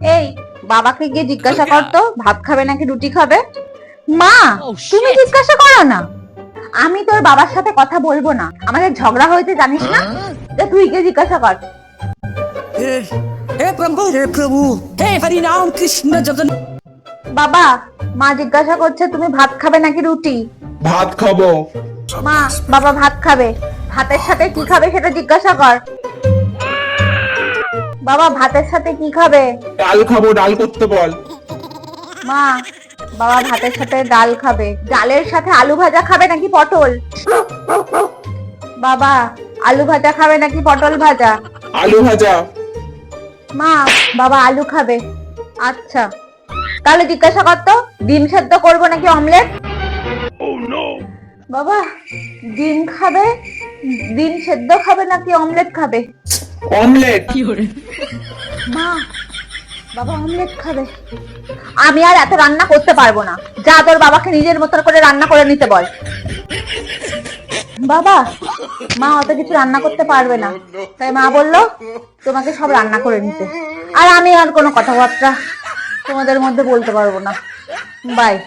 এই বাবাকে গিয়ে জিজ্ঞাসা করতো ভাত খাবে নাকি রুটি খাবে? মা oh, তুমি জিজ্ঞাসা করো না। আমি তোর বাবার সাথে কথা বলব না। আমাদের ঝগড়া হয়েছে জানিস না? যে তুই গিয়ে জিজ্ঞাসা কর। প্রভু বাবা মা জিজ্ঞাসা করছে তুমি ভাত খাবে নাকি রুটি? ভাত খাব। মা বাবা ভাত খাবে। ভাতের সাথে কি খাবে সেটা জিজ্ঞাসা কর। বাবা ভাতের সাথে কি খাবে? ডাল খাব ডাল করতে বল। মা বাবা ভাতের সাথে ডাল খাবে। ডালের সাথে আলু ভাজা খাবে নাকি পটল? বাবা আলু ভাজা খাবে নাকি পটল ভাজা? আলু ভাজা। মা বাবা আলু খাবে। আচ্ছা। তাহলে জিজ্ঞাসা করতো ডিম সেদ্ধ করব নাকি অমলেট? বাবা ডিম খাবে ডিম সেদ্ধ খাবে নাকি অমলেট খাবে? অমলেট। মা বাবা অমলেট খাবে। আমি আর এত রান্না করতে পারব না। যা তোর বাবাকে নিজের মতো করে রান্না করে নিতে বল। বাবা মা অত কিছু রান্না করতে পারবে না। তাই মা বলল তোমাকে সব রান্না করে নিতে। আর আমি আর কোনো কথাবার্তা তোমাদের মধ্যে বলতে পারব না। বাই।